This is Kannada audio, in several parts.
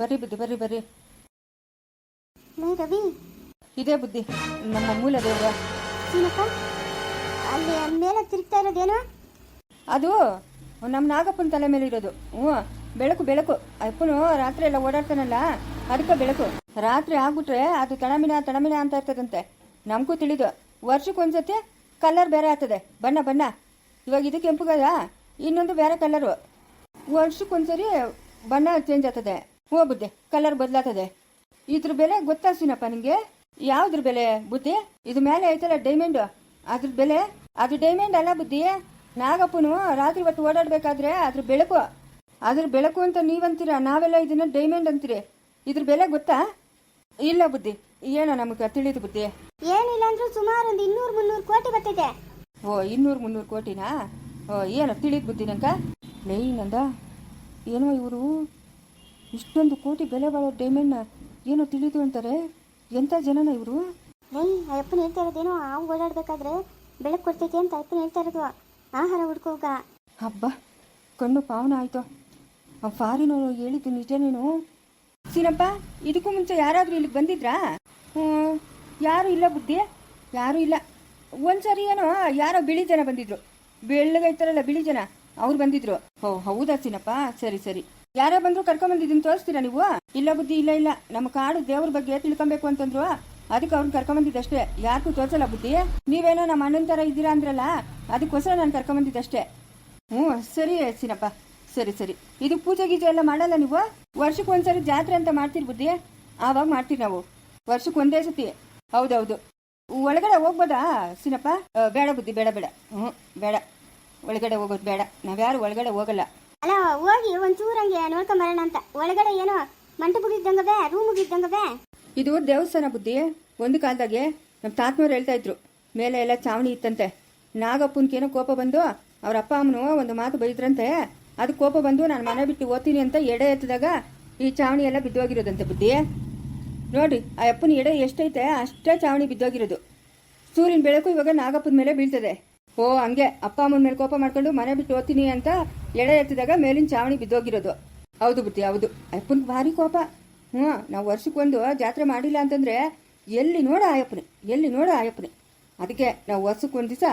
ಬರ್ರಿ ಬುದ್ಧಿ ಬರ್ರಿ ಬರ್ರಿ. ಲೇ ರವಿ. ಇದೇ ಬುದ್ಧಿ ನಮ್ಮ ಮೂಲ ದೇವ್ರ. ಅಲ್ಲಿ ಮೇಲೆ ತಿರುಗ್ತಾ ಇರೋದೇನು ಅದು ನಮ್ಮ ನಾಗಪ್ಪನ ತಲೆ ಮೇಲೆ ಇರೋದು. ಹ್ಞೂ ಬೆಳಕು ಬೆಳಕು. ಅಪ್ಪನು ರಾತ್ರಿ ಎಲ್ಲ ಓಡಾಡ್ತಾನಲ್ಲ ಅದಕ್ಕೆ ಬೆಳಕು. ರಾತ್ರಿ ಆಗ್ಬಿಟ್ರೆ ಅದು ತಣಮಿನ ತಣಮಿನ ಅಂತ ಇರ್ತದಂತೆ. ನಮಗೂ ತಿಳಿದು. ವರ್ಷಕ್ಕೊಂದ್ಸತಿ ಕಲರ್ ಬೇರೆ ಆಗ್ತದೆ. ಬಣ್ಣ ಬಣ್ಣ. ಇವಾಗ ಇದು ಕೆಂಪುಗದ? ಇನ್ನೊಂದು ಬೇರೆ ಕಲರು. ವರ್ಷಕ್ಕೊಂದ್ಸರಿ ಬಣ್ಣ ಚೇಂಜ್ ಆಗ್ತದೆ. ಹ್ಞೂ ಬುದ್ಧಿ ಕಲರ್ ಬದಲಾಗ್ತದೆ. ಇದ್ರ ಬೆಲೆ ಗೊತ್ತಾಸಿನಪ್ಪ ನಿಂಗೆ? ಯಾವ್ದ್ರ ಬೆಲೆ ಬುದ್ಧಿ? ಇದು ಮೇಲೆ ಐತಲ್ಲ ಡೈಮಂಡ್ ಅದ್ರ ಬೆಲೆ ಅದು ಡೈಮಂಡ್ ಅಲ್ಲ ಬುದ್ಧಿ. ನಾಗಪ್ಪನು ರಾತ್ರಿ ಹೊತ್ತು ಓಡಾಡ್ಬೇಕಾದ್ರೆ ಅದ್ರ ಬೆಳಕು. ಅದ್ರ ಬೆಳಕು ಅಂತ ನೀವಂತೀರ ನಾವೆಲ್ಲ ಇದನ್ನ ಡೈಮಂಡ್ ಅಂತೀರಿ. ಇದ್ರ ಬೆಲೆ ಗೊತ್ತಾ? ಇಲ್ಲ ಬುದ್ಧಿ. ಏನೋ ನಮಗೆ ತಿಳಿದು ಬುದ್ಧಿ. ಏನಿಲ್ಲ ಅಂದ್ರೂ ಸುಮಾರು ಒಂದು ಇನ್ನೂರು ಮುನ್ನೂರು ಕೋಟಿ ಬರ್ತೈತೆ ಓ ಇನ್ನೂರು ಮುನ್ನೂರು ಕೋಟಿನಾ? ಓ ಏನೋ ತಿಳಿದು ಬುದ್ಧಿ ನಂಕ ಲೈ ನಂದ ಏನೋ ಇವರು ಇಷ್ಟೊಂದು ಕೋಟಿ ಬೆಲೆ ಬಾಳೋ ಡೈಮಂಡ್ನ ಏನೋ ತಿಳಿದು ಅಂತಾರೆ? ಎಂಥ ಜನನ ಇವರು? ಆ ಅಪ್ಪನ ಹೇಳ್ತಾ ಇರೋದೇನೋ? ಹಾವು ಓಡಾಡ್ಬೇಕಾದ್ರೆ ಬೆಳಕು ಕೊಡ್ತೈತೆ ಅಂತ ಅಪ್ಪನ ಹೇಳ್ತಾ ಇರೋದು. ಆಹಾರ ಹುಡ್ಕೋಗ. ಹಬ್ಬ ಕಣ್ಣು ಪಾವನ ಆಯ್ತು. ಆ ಫಾರಿನವರು ಹೇಳಿದ್ದು ನಿಜನೇನು? ಸೀನಪ್ಪ ಇದಕ್ಕೂ ಮುಂಚೆ ಯಾರಾದರೂ ಇಲ್ಲಿಗೆ ಬಂದಿದ್ರಾ? ಯಾರು ಇಲ್ಲ ಬುದ್ಧಿ ಯಾರೂ ಇಲ್ಲ. ಒಂದ್ಸರಿ ಏನೋ ಯಾರೋ ಬಿಳಿ ಜನ ಬಂದಿದ್ರು. ಬೆಳ್ಳಗೈತಾರಲ್ಲ ಬಿಳಿ ಜನ ಅವ್ರು ಬಂದಿದ್ರು. ಓ ಹೌದಾ ಸೀನಪ್ಪ? ಸರಿ ಸರಿ. ಯಾರೇ ಬಂದ್ರು ಕರ್ಕೊಂಬಂದಿದ್ದೀನಿ ತೋರಿಸ್ತೀರಾ ನೀವು? ಇಲ್ಲ ಬುದ್ಧಿ, ಇಲ್ಲ ಇಲ್ಲ. ನಮ್ಮ ಕಾಡು ದೇವ್ರ ಬಗ್ಗೆ ತಿಳ್ಕೊಬೇಕು ಅಂತಂದ್ರು. ಅದಕ್ಕೆ ಅವ್ರನ್ನ ಕರ್ಕೊಂಬಂದಿದ್ದಷ್ಟೇ ಯಾರಿಗೂ ತೋರ್ಸಲ್ಲ ಬುದ್ಧಿ? ನೀವೇನೋ ನಮ್ಮ ಅಣ್ಣನ ಥರ ಇದ್ದೀರಾ ಅಂದ್ರಲ್ಲ, ಅದಕ್ಕೋಸ್ಕರ ನಾನು ಕರ್ಕೊಂಬಂದಿದ್ದಷ್ಟೇ ಹ್ಞೂ, ಸರಿ ಸಿನಪ್ಪ ಸರಿ ಸರಿ. ಇದು ಪೂಜೆ ಗೀಜೆ ಎಲ್ಲ ಮಾಡಲ್ಲ ನೀವು? ವರ್ಷಕ್ಕೆ ಒಂದ್ಸರಿ ಜಾತ್ರೆ ಅಂತ ಮಾಡ್ತೀರಿ ಬುದ್ಧಿ? ಆವಾಗ ಮಾಡ್ತೀರಿ ನಾವು. ವರ್ಷಕ್ಕೆ ಒಂದೇ ಸತಿ. ಹೌದೌದು. ಒಳಗಡೆ ಹೋಗ್ಬೋದಾ ಸಿನಪ್ಪ ಬೇಡ ಬುದ್ಧಿ, ಬೇಡ ಬೇಡ. ಹ್ಞೂ, ಬೇಡ. ಒಳಗಡೆ ಹೋಗೋದು ಬೇಡ. ನಾವ್ಯಾರು ಒಳಗಡೆ ಹೋಗಲ್ಲ. ಅಲ್ಲ, ಹೋಗಿ ಒಂಚೂರು ಹಂಗೆ ನೋಡ್ಕೊಂಬರೋಣ ಅಂತ. ಒಳಗಡೆ ಏನೋ ಮಂಟಪಗಿದ್ದಂಗವೇ ರೂಮ್ಗಿದ್ದಂಗವೇ ಇದು ದೇವಸ್ಥಾನ ಬುದ್ಧಿ. ಒಂದು ಕಾಲದಾಗೆ ನಮ್ಮ ತಾತ್ಮವ್ರು ಹೇಳ್ತಾ ಇದ್ರು, ಮೇಲೆ ಎಲ್ಲ ಚಾವಣಿ ಇತ್ತಂತೆ. ನಾಗಪ್ಪನ್ಕೇನೋ ಕೋಪ ಬಂದು ಅವ್ರ ಅಪ್ಪ ಅಮ್ಮನು ಒಂದು ಮಾತು ಬೈದ್ರಂತೆ. ಅದು ಕೋಪ ಬಂದು ನಾನು ಮನೆ ಬಿಟ್ಟು ಓದ್ತೀನಿ ಅಂತ ಎಡೆ ಎತ್ತಿದಾಗ ಈ ಚಾವಣಿ ಎಲ್ಲ ಬಿದ್ದೋಗಿರೋದಂತೆ ಬುದ್ಧಿ. ನೋಡಿ ಆ ಅಪ್ಪನ ಎಡೆ ಎಷ್ಟೈತೆ, ಅಷ್ಟೇ ಚಾವಣಿ ಬಿದ್ದೋಗಿರೋದು. ಸೂರ್ಯನ ಬೆಳಕು ಇವಾಗ ನಾಗಪ್ಪನ ಮೇಲೆ ಬೀಳ್ತದೆ. ಓ ಹಂಗೆ. ಅಪ್ಪ ಅಮ್ಮನ ಮೇಲೆ ಕೋಪ ಮಾಡ್ಕೊಂಡು ಮನೆ ಬಿಟ್ಟು ಓದ್ತೀನಿ ಅಂತ ಎಡೆ ಎತ್ತಿದಾಗ ಮೇಲಿನ ಚಾವಣಿ ಬಿದ್ದೋಗಿರೋದು. ಹೌದು ಬಿಟ್ಟಿ ಹೌದು. ಅಪ್ಪನ ಭಾರಿ ಕೋಪ. ಹ್ಞೂ ನಾವು ವರ್ಷಕ್ಕೊಂದು ಜಾತ್ರೆ ಮಾಡಿಲ್ಲ ಅಂತಂದ್ರೆ ಎಲ್ಲಿ ನೋಡ ಆಯಪ್ಪನೆ ಎಲ್ಲಿ ನೋಡ ಆಯಪ್ಪನೆ ಅದಕ್ಕೆ ನಾವು ವರ್ಷಕ್ಕೊಂದು ದಿವಸ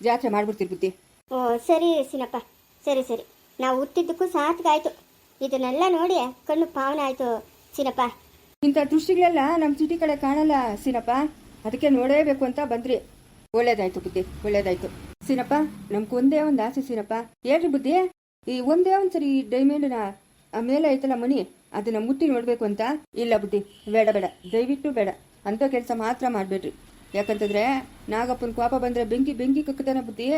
ಜಾತ್ರೆ ಮಾಡ್ಬಿಡ್ತೀವಿ ಬುದ್ಧಿ. ಓ ಸರಿ ಸಿನಪ್ಪ ಸರಿ ಸರಿ. ನಾವು ಹುಟ್ಟಿದ್ದಕ್ಕೂ ಸಾರ್ಥಕಾಯ್ತು ಇದನ್ನೆಲ್ಲ ನೋಡಿ ಕಣ್ಣು ಪಾವನ ಆಯ್ತು ಸಿನಪ್ಪ. ಇಂಥ ದೃಷ್ಟಿಗಳೆಲ್ಲ ನಮ್ಮ ಸಿಟಿ ಕಡೆ ಕಾಣಲ್ಲ ಸೀನಪ್ಪ. ಅದಕ್ಕೆ ನೋಡೇಬೇಕು ಅಂತ ಬಂದ್ರಿ. ಒಳ್ಳೇದಾಯ್ತು ಬುದ್ಧಿ, ಒಳ್ಳೇದಾಯ್ತು. ಸೀನಪ್ಪ, ನಮ್ಗೆ ಒಂದೇ ಒಂದು ಆಸೆ ಸೀನಪ್ಪ. ಹೇಳ್ರಿ ಬುದ್ಧಿ, ಈ ಒಂದೇ ಒಂದ್ಸರಿ ಈ ಡೈಮಂಡ್ನ ಮೇಲೆ ಐತಲ್ಲ ಮನಿ, ಅದನ್ನ ಮುಟ್ಟಿ ನೋಡ್ಬೇಕು ಅಂತ? ಇಲ್ಲ ಬುದ್ಧಿ, ಬೇಡ ಬೇಡ. ದಯವಿಟ್ಟು ಬೇಡ. ಅಂತ ಕೆಲಸ ಮಾತ್ರ ಮಾಡಬೇಡ್ರಿ. ಯಾಕಂತಂದ್ರೆ ನಾಗಪ್ಪನ ಕೋಪ ಬಂದ್ರೆ ಬೆಂಕಿ ಬೆಂಕಿ ಕಕ್ಕತಾನೆ ಬುದ್ಧಿ.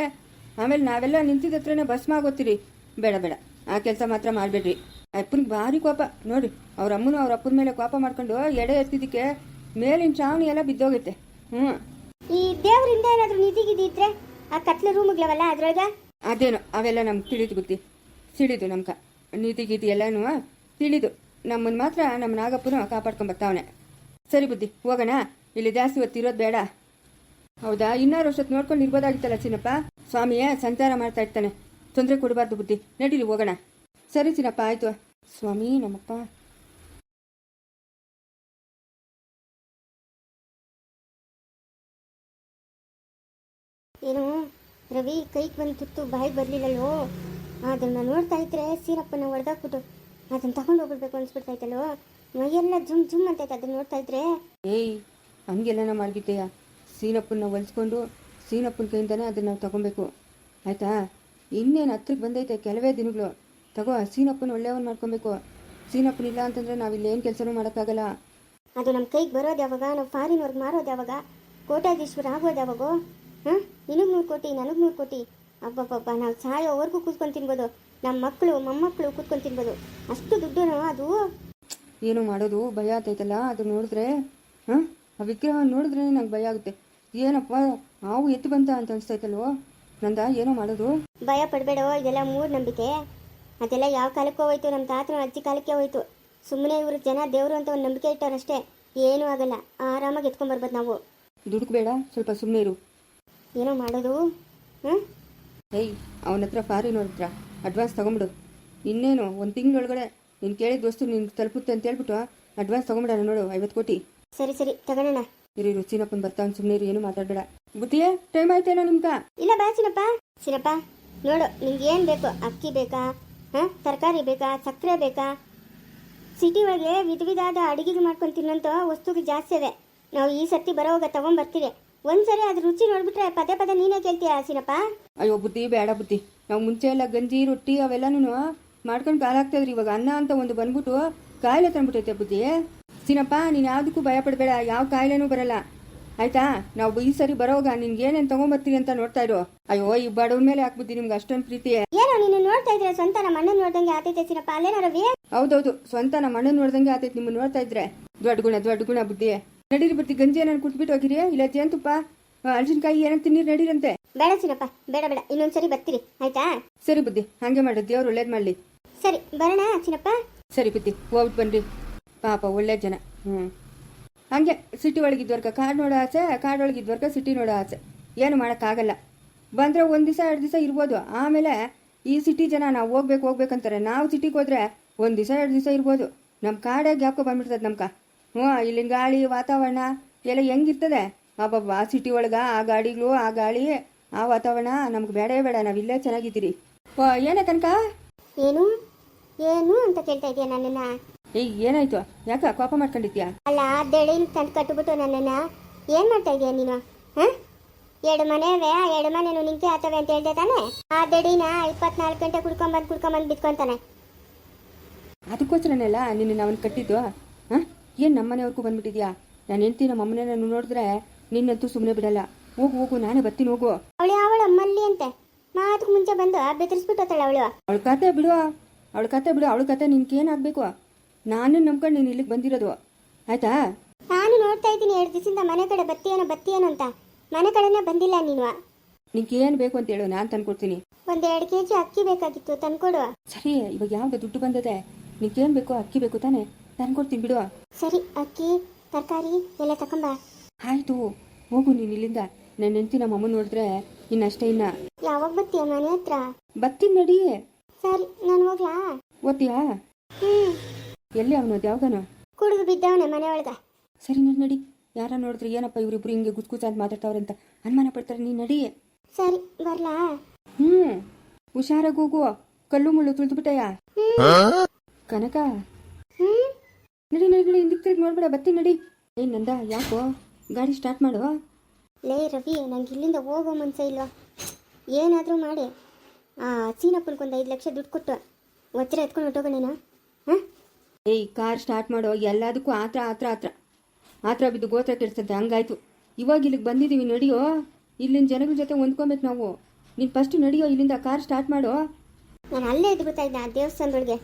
ಆಮೇಲೆ ನಾವೆಲ್ಲ ನಿಂತಿದ್ದ ಹತ್ರನೇ ಭಸ್ಮ ಆಗೋತೀರಿ ಬೇಡ ಬೇಡ. ಆ ಕೆಲಸ ಮಾತ್ರ ಮಾಡಬೇಡ್ರಿ. ಅಪ್ಪನಿಗೆ ಭಾರಿ ಕೋಪ. ನೋಡಿ ಅವ್ರ ಅಮ್ಮನೂ ಅವ್ರ ಅಪ್ಪನ ಮೇಲೆ ಕೋಪ ಮಾಡ್ಕೊಂಡು ಎಡೆ ಎತ್ತಿದ್ದಕ್ಕೆ ಮೇಲಿನ ಚಾವಣಿ ಎಲ್ಲ ಬಿದ್ದೋಗೈತೆ. ಹ್ಞೂ ಈ ದೇವರಿಂದ ಏನಾದರೂ ನಿಧಿಗಿದಿ ಇದ್ರೆ ಆ ಕತ್ಲೆ ರೂಮ್ಗಳವಲ್ಲ ಅದ್ರೊಳಗ? ಅದೇನು, ಅವೆಲ್ಲ ನಮ್ಗೆ ತಿಳಿದು ಬುದ್ಧಿ. ತಿಳಿದು ನಮ್ಗೆ. ನೀತಿ ಗೀತಿ ಎಲ್ಲನೂ ತಿಳಿದು ನಮ್ಮನ್ನು ಮಾತ್ರ ನಮ್ಮ ಕಾಪಾಡ್ಕೊಂಡ್ ಬರ್ತಾವನೆ. ಸರಿ ಬುದ್ಧಿ, ಹೋಗೋಣ? ಇಲ್ಲಿ ಜಾಸ್ತಿ ಹೊತ್ತು ಇರೋದು ಬೇಡ. ಹೌದಾ? ಇನ್ನಾರು ವರ್ಷ ನೋಡ್ಕೊಂಡು ಇರ್ಬೋದಾಗಿತ್ತಲ್ಲ ಚಿನ್ನಪ್ಪ? ಸ್ವಾಮಿಯೇ, ಸಂಚಾರ ಮಾಡ್ತಾ ಇರ್ತಾನೆ. ತೊಂದರೆ ಕೊಡಬಾರ್ದು ಬುದ್ಧಿ. ನಡೀಲಿ, ಹೋಗೋಣ. ಸರಿ ಚಿನ್ನಪ್ಪ, ಆಯ್ತು. ಸ್ವಾಮಿ, ನಮ್ಮಪ್ಪ. ಏನು? ರವಿ ಕೈಗೆ ಬಂದು ತುತ್ತು ಬಾಯಿಗೆ ಬರಲಿಲ್ಲಲ್ವೋ? ಅದನ್ನು ನೋಡ್ತಾ ಇದ್ರೆ ಸೀರಪ್ಪನ ಹೊಡೆದಾಕ್ಬಿಟ್ಟು ಅದನ್ನು ತಗೊಂಡು ಹೋಗ್ಬಿಡ್ಬೇಕು ಅನ್ಸ್ಬಿಡ್ತಾಯ್ತಲ್ವೋ ಮೈಯೆಲ್ಲ ಜುಮ್ ಜುಮ್ ಅಂತೈತೆ ಅದನ್ನ ನೋಡ್ತಾ ಇದ್ರೆ. ಏಯ್ ಹಂಗೆಲ್ಲ ಮಾಡ್ಬಿಟ್ಟೆಯ? ಸೀನಪ್ಪನ ಹೊಲಿಸ್ಕೊಂಡು ಸೀನಪ್ಪನ ಕೈಯಿಂದನೇ ಅದನ್ನ ನಾವು ತಗೊಬೇಕು. ಆಯ್ತಾ? ಇನ್ನೇನು ಹತ್ರಕ್ಕೆ ಬಂದೈತೆ ಕೆಲವೇ ದಿನಗಳು. ತಗೋ ಸೀನಪ್ಪನ ಒಳ್ಳೆಯವನ್ ಮಾಡ್ಕೊಬೇಕು. ಸೀನಪ್ಪನ ಇಲ್ಲ ಅಂತಂದ್ರೆ ನಾವು ಇಲ್ಲಿ ಏನು ಕೆಲಸನೂ ಮಾಡೋಕ್ಕಾಗಲ್ಲ. ಅದು ನಮ್ಮ ಕೈಗೆ ಬರೋದು ಯಾವಾಗ? ನಾವು ಫಾರಿನ್ ಫಾರಿನ್ವರ್ಗೆ ಮಾರೋದು ಯಾವಾಗ? ಕೋಟಾಧೀಶ್ವರ ಆಗೋದು ಯಾವಾಗೋ? ಹಾಂ? ನಿನಗೆ ನೂರು ಕೋಟಿ ನನಗೆ ನೂರು ಕೋಟಿ. ಅಬ್ಬಬ್ಬಬ್ಬ ನಾವು ಸಾಯೋವರೆಗೂ ಕೂತ್ಕೊಂಡು ತಿನ್ಬೋದು. ನಮ್ಮ ಮಕ್ಕಳು ಮೊಮ್ಮಕ್ಕಳು ಕೂತ್ಕೊಂಡು ತಿನ್ಬೋದು. ಅಷ್ಟು ದುಡ್ಡು ಅದು? ಏನು ಮಾಡೋದು? ಭಯ ಆಗ್ತೈತಲ್ಲ ಅದು ನೋಡಿದ್ರೆ ಹಾಂ? ಆ ವಿಗ್ರಹ ನೋಡಿದ್ರೆ ನಂಗೆ ಭಯ ಆಗುತ್ತೆ. ಏನಪ್ಪ ಹಾವು ಎತ್ತು ಬಂತ ಅಂತ ಅನಿಸ್ತೈತಲ್ವೋ ನಂದ ಏನೋ ಮಾಡೋದು? ಭಯ ಪಡಬೇಡ ಇದೆಲ್ಲ ಮೂಢನಂಬಿಕೆ ಅದೆಲ್ಲ ಯಾವ ಕಾಲಕ್ಕೆ ಹೋಯ್ತು ನಮ್ಮ ತಾತನ ಅಜ್ಜಿ ಕಾಲಕ್ಕೆ ಹೋಯ್ತು. ಸುಮ್ಮನೆ ಇವರು ಜನ ದೇವರು ಅಂತ ಒಂದು ನಂಬಿಕೆ ಇಟ್ಟಾರಷ್ಟೇ ಏನೂ ಆಗಲ್ಲ ಆರಾಮಾಗಿ ಎತ್ಕೊಂಡ್ಬರ್ಬೋದು ನಾವು. ದುಡುಕ್ಬೇಡ ಸ್ವಲ್ಪ ಸುಮ್ಮನೆ ಇರು. ಏನೋ ಮಾಡೋದು? ಹಾಂ? ಏಯ್ ಅವನ ಹತ್ರ ಫಾರಿನ್ ಹತ್ರ. ಅಡ್ವಾನ್ಸ್ ತಗೊಂಬಿಡು. ಇನ್ನೇನು ಒಂದು ತಿಂಗಳೊಳಗಡೆ ನೀನು ಕೇಳಿದ ವಸ್ತು ನಿನ್ಗೆ ತಲುಪುತ್ತೆ ಅಂತ ಹೇಳ್ಬಿಟ್ಟು ಅಡ್ವಾನ್ಸ್ ತೊಗೊಂಬಿಡೋಣ ನೋಡು ಐವತ್ತು ಕೋಟಿ. ಸರಿ ಸರಿ ತಗೋಣ ಇರಿ ಇರು ಸೀನಪ್ಪನ ಬರ್ತಾವ್ ಸುಮ್ಮನೆ ಇರು ಏನು ಮಾತಾಡಬೇಡ. ಬುದ್ಧಿಯೇ ಟೈಮ್ ಆಯ್ತೇನೋ ನಿಮ್ಗ? ಇಲ್ಲ ಬಾ ಚಿನಪ್ಪ. ಚಿನಪ್ಪ ನೋಡು ನಿಮ್ಗೆ ಏನು ಬೇಕು? ಅಕ್ಕಿ ಬೇಕಾ? ಹಾಂ? ತರಕಾರಿ ಬೇಕಾ? ಸಕ್ಕರೆ ಬೇಕಾ? ಸಿಟಿ ಒಳಗೆ ವಿಧ ವಿಧವಾದ ಅಡುಗೆಗೆ ಮಾಡ್ಕೊಂಡು ತಿನ್ನೋಂಥ ವಸ್ತುಗಳು ಜಾಸ್ತಿ ಇದೆ ನಾವು ಈ ಸರ್ತಿ ಬರೋವಾಗ ತಗೊಂಬರ್ತೀರಿ ಒಂದ್ಸರಿ ಅದ್ರ ರುಚಿ ನೋಡ್ಬಿಟ್ರೆ ಪದೇ ಪದೇ ನೀನೇ ಕೇಳ್ತೀಯ ಸೀನಪ್ಪ ಅಯ್ಯೋ ಬುದ್ಧಿ ಬೇಡ ಬುದ್ಧಿ. ನಾವು ಮುಂಚೆ ಎಲ್ಲ ಗಂಜಿ ರೊಟ್ಟಿ ಅವೆಲ್ಲನೂ ಮಾಡ್ಕೊಂಡು ಕಾಲಾಗ್ತದ್ರಿ ಇವಾಗ ಅನ್ನ ಅಂತ ಒಂದು ಬಂದ್ಬಿಟ್ಟು ಕಾಯಿಲೆ ತಂದ್ಬಿಟ್ಟೈತೆ ಬುದ್ಧಿ. ಸೀನಪ್ಪ ನೀನು ಯಾವ್ದಕ್ಕೂ ಭಯ ಪಡಬೇಡ ಯಾವ ಕಾಯಿಲೆನೂ ಬರಲ್ಲ. ಆಯ್ತಾ? ನಾವು ಈ ಸರಿ ಬರೋವಾಗ ನಿನ್ಗೆ ಏನೇನ್ ತಗೊಂಬರ್ತೀವಿ ಅಂತ ನೋಡ್ತಾ ಇರೋ. ಅಯ್ಯೋ ಈ ಬಡವ್ರ ಮೇಲೆ ಹಾಕ್ಬಿದ್ದಿ ನಿಮ್ಗೆ ಅಷ್ಟೊಂದು ಪ್ರೀತಿ. ಏನೋ ನೀನು ನೋಡ್ತಾ ಇದ್ರೆ ಸ್ವಂತ ನಮ್ಮ ಅಣ್ಣ ನೋಡ್ದಂಗೆ ಆತೈತೆ ಸೀನಪ್ಪ ಅಲ್ಲೇನಾರ ಹೌದೌದು ಸ್ವಂತ ನಮ್ಮ ಅಣ್ಣ ನೋಡ್ದಂಗೆ ಆತೈತೆ ನಿಮ್ಮ ನೋಡ್ತಾ ಇದ್ರೆ. ದೊಡ್ಡ ಗುಣ ದೊಡ್ಡ ಗುಣ ಬುದ್ಧಿ. ನಡೀರಿ ಬರ್ತಿ ಗಂಜಿ ಏನಾರು ಕುಟ್ಬಿಟ್ಟು ಹೋಗಿರಿ ಇಲ್ಲ ಜೇನುತುಪ್ಪ ಹಲಸಿನಕಾಯಿ ಏನಂತ ತಿನ್ನೀರಿ ನಡೀರಂತೆ. ಬೇಡ ಚಿನ್ನಪ್ಪ ಬೇಡ ಬೇಡ ಇನ್ನೊಂದ್ಸರಿ ಬರ್ತೀರಿ ಆಯ್ತಾ? ಸರಿ ಬುದ್ಧಿ ಹಂಗೆ ಮಾಡಿ ದೇವ್ರು ಒಳ್ಳೇದು ಮಾಡಲಿ. ಸರಿ ಬರೋಣ ಚಿನ್ನಪ್ಪ ಸರಿ ಬುದ್ಧಿ ಹೋಗ್ಬಿಟ್ಟು ಬನ್ರಿ. ಪಾಪ ಒಳ್ಳೆ ಜನ ಹ್ಞೂ ಹಂಗೆ ಸಿಟಿ ಒಳಗಿದ್ವರ್ಕ ಕಾರ್ ನೋಡೋ ಆಸೆ ಕಾಡು ಒಳಗಿದ್ವರ್ಕ ಸಿಟಿ ನೋಡೋ ಆಸೆ. ಏನು ಮಾಡೋಕ್ಕಾಗಲ್ಲ. ಬಂದರೆ ಒಂದು ದಿವಸ ಎರಡು ದಿವಸ ಇರ್ಬೋದು. ಆಮೇಲೆ ಈ ಸಿಟಿ ಜನ ನಾವು ಹೋಗ್ಬೇಕು ಹೋಗ್ಬೇಕಂತಾರೆ. ನಾವು ಸಿಟಿಗೆ ಹೋದ್ರೆ ಒಂದು ದಿವಸ ಎರಡು ದಿವಸ ಇರ್ಬೋದು. ನಮ್ಮ ಕಾಡೇ ಗ್ಯಾಪ್ಕೊ ಬಂದ್ಬಿಡ್ತದೆ ನಮ್ಕ. ಹ್ಞೂ ಇಲ್ಲಿನ ಗಾಳಿ ವಾತಾವರಣ ಎಲ್ಲ ಹೆಂಗಿರ್ತದೆ? ಅಬ್ಬಬ್ಬ ಆ ಸಿಟಿ ಒಳಗೆ ಆ ಗಾಡಿಗಳು ಆ ಗಾಳಿ ಆ ವಾತಾವರಣ ನಮ್ಗೆ ಬೇಡೇ ಬೇಡ ನಾವು ಇಲ್ಲೇ ಚೆನ್ನಾಗಿದ್ದೀರಿ. ಓ ಏನೇ ತನಕ? ಏನು? ಏನು ಅಂತ ಕೇಳ್ತಾ ಇದೀಯ ನನ್ನನ್ನ? ಏಯ್ ಏನಾಯ್ತು? ಯಾಕ ಕೋಪ ಮಾಡ್ಕೊಂಡಿದ್ಯಾ? ಅಲ್ಲ ದೆಳಿನ ತಂದು ಕಟ್ಬಿಟ್ಟು ನನ್ನನ್ನ. ಏನ್ ಮಾಡ್ತಾ ಇದೀಯ ನೀನು? ಹಾಂ? ಎರಡು ಮನೆ ಆ ಎರಡು ಮನೆನು ನಿಂಕೆ ಆತವೆ ಅಂತ ಹೇಳ್ದೆ ತಾನೆ? ಆ ದಡಿನ ಇಪ್ಪತ್ನಾಲ್ಕು ಗಂಟೆ ಕುಡ್ಕೊಂಬಂದು ಕುಡ್ಕೊಂಬಂದು ಬಿತ್ಕೊಂತಾನೆ. ಅದಕ್ಕೋಸ್ಕರನೆಲ್ಲ ನಿನ್ನ ಅವನ್ ಕಟ್ಟಿದ್ದು? ಏನು ನಮ್ಮನೆಯವ್ರಿಗೂ ಬಂದ್ಬಿಟ್ಟಿದ್ಯಾ? ನಾನು ಹೆಂಡ್ತಿ ನಮ್ಮ ಅಮ್ಮನ ನೋಡಿದ್ರೆ ನಿನ್ನಂತೂ ಸುಮ್ಮನೆ ಬಿಡಲ್ಲ. ಹೋಗು ಹೋಗು ನಾನೇ ಬರ್ತೀನಿ ಹೋಗು. ಅವಳು ಅವಳ ಮಲ್ಲಿ ಅಂತೆ. ಮಾತು ಮುಂಚೆ ಬಂದು ಬೆದರಿಸ್ಬಿಟ್ಟೋತಾಳೆ ಅವಳು. ಅವಳ ಕತೆ ಬಿಡು ಅವಳ ಕತೆ ಬಿಡು ಅವಳ ಕತೆ ನಿನ್ಗೆ ಆಗ್ಬೇಕು ನಾನು ನಂಬ್ಕೊಂಡು ನೀನು ಇಲ್ಲಿಗೆ ಬಂದಿರೋದು. ಆಯ್ತಾ? ನಾನು ನೋಡ್ತಾ ಇದ್ದೀನಿ ಎರಡು ದಿವಸದಿಂದ ಮನೆ ಕಡೆ ಬತ್ತಿಯನ ಬತ್ತೀಯೇನೋ ಅಂತ. ಮನೆ ಕಡೆನೇ ಬಂದಿಲ್ಲ ನೀನು. ನಿನ್ಗೆ ಏನು ಬೇಕು ಅಂತ ಹೇಳು ನಾನು ತಂದ್ಕೊಡ್ತೀನಿ. ಒಂದ್ ಎರಡು ಕೆ ಜಿ ಅಕ್ಕಿ ಬೇಕಾಗಿತ್ತು ತಂದ್ಕೊಡು. ಸರಿ ಇವಾಗ ಯಾವ್ದು ದುಡ್ಡು ಬಂದದೆ? ನಿನ್ಗೇನು ಬೇಕು ಅಕ್ಕಿ ಬೇಕು ತಾನೇ? ತಂದ್ಕೊಡ್ತೀನಿ ಬಿಡುವ. ಸರಿ ಅಕ್ಕಿ ತರಕಾರಿ ಎಲ್ಲ ತಕೊಂಬ ಆಯ್ತು ಹೋಗು ನೀನು ಇಲ್ಲಿಂದ. ನನ್ನ ಹೆಂಡತಿ ನಮ್ಮ ಅಮ್ಮ ನೋಡಿದ್ರೆ ಇನ್ನಷ್ಟೇ ಇನ್ನ. ಯಾವಾಗ ಬರ್ತೀಯ ಮನೆ ಹತ್ರ? ಬರ್ತೀನಿ ನಡಿ. ಸರಿ ನಾನು ಹೋಗ್ಲಾ? ಓದ್ತೀಯಾ? ಹ್ಮ್. ಎಲ್ಲಿ ಅವನು ಯಾವಾಗನ ಕುಡಿದು ಬಿದ್ದವನೆ ಮನೆ ಒಳಗ. ಸರಿ ನಡಿ ನಡಿ. ಯಾರ ನೋಡಿದ್ರೆ ಏನಪ್ಪ ಇವರಿಬ್ರು ಹಿಂಗೆ ಗುಸ್ಗುಸ ಅಂತ ಮಾತಾಡ್ತಾವ್ರೆ ಅಂತ ಅನುಮಾನ ಪಡ್ತಾರೆ ನೀನು ನಡಿ. ಸರಿ ಬರ್ಲಾ? ಹ್ಮ್. ಹುಷಾರಾಗಿ ಹೋಗು. ಕಲ್ಲು ಮುಳ್ಳು ತುಳಿದ್ಬಿಟ್ಟಯ್ಯ ಕನಕ ನಡಿ ನಡಿ ನಡಿ ಹಿಂದಿಕ್ ತಿರುಗಿ ನೋಡ್ಬೇಡ ಬತ್ತಿ ನಡಿ. ಏನ್ ನಂದ ಯಾಕೋ ಗಾಡಿ ಸ್ಟಾರ್ಟ್ ಮಾಡು? ಲೇ ರವಿ ನಂಗೆ ಇಲ್ಲಿಂದ ಹೋಗೋ ಮನ್ಸ ಇಲ್ವಾ? ಏನಾದರೂ ಮಾಡಿ. ಆ ಒಂದು ಐದು ಲಕ್ಷ ದುಡ್ಡು ಕೊಟ್ಟು ವಜ್ರ ಎತ್ಕೊಂಡು ಹೊಟ್ಟೋಗೋಣ ಹಾಂ? ಏಯ್ ಕಾರ್ ಸ್ಟಾರ್ಟ್ ಮಾಡೋ ಎಲ್ಲದಕ್ಕೂ ಆತ್ರ ಆತ್ರ ಆತ್ರ. ಆತ್ರ ಬಿದ್ದು ಗೋತ್ರ ಕೆಡ್ಸತ್ತೆ ಹಂಗಾಯ್ತು. ಇವಾಗ ಇಲ್ಲಿಗೆ ಬಂದಿದ್ದೀವಿ ನಡಿಯೋ? ಇಲ್ಲಿನ ಜನಗಳ ಜೊತೆ ಹೊಂದ್ಕೊಬೇಕು ನಾವು. ನೀನು ಫಸ್ಟ್ ನಡಿಯೋ ಇಲ್ಲಿಂದ ಕಾರ್ ಸ್ಟಾರ್ಟ್ ಮಾಡೋ? ನಾನು ಅಲ್ಲೇ ಬಿಡ್ತಾ ಇದ್ದೆ ಆ ದೇವಸ್ಥಾನದೊಳಗೆ?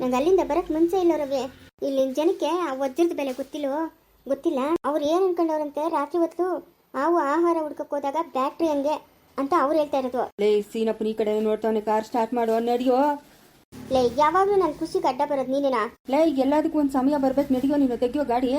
ನಂಗೆ ಅಲ್ಲಿಂದ ಬರಕ್ಕೆ ಮುಂಚೆ ಇಲ್ಲ ರವಿ. ಇಲ್ಲಿನ ಜನಕ್ಕೆ ಆ ವಜ್ರದ ಬೆಲೆ ಗೊತ್ತಿಲ್ವೋ ಗೊತ್ತಿಲ್ಲ. ಅವ್ರು ಏನು ಅನ್ಕೊಂಡವ್ರಂತೆ? ರಾತ್ರಿ ಹೊತ್ತು ಹಾವು ಆಹಾರ ಹುಡ್ಕಕ್ಕೆ ಹೋದಾಗ ಬ್ಯಾಟ್ರಿ ಹಂಗೆ ಅಂತ ಅವ್ರು ಹೇಳ್ತಾ ಇರೋದು. ಲೇ ಸೀನಪ್ಪನ ಈ ಕಡೆ ನೋಡ್ತಾವನೆ ಕಾರ್ ಸ್ಟಾರ್ಟ್ ಮಾಡು ನಡಿಯೋ. ಲೇ ಯಾವಾಗಲೂ ನನ್ನ ಖುಷಿ ಅಡ್ಡ ಬರೋದು ನೀನೇನಾ? ಲೇ ಎಲ್ಲದಕ್ಕೂ ಒಂದು ಸಮಯ ಬರ್ಬೇಕು ನಡಿಯೋ ನೀನು ತೆಗಿಯೋ ಗಾಡಿ.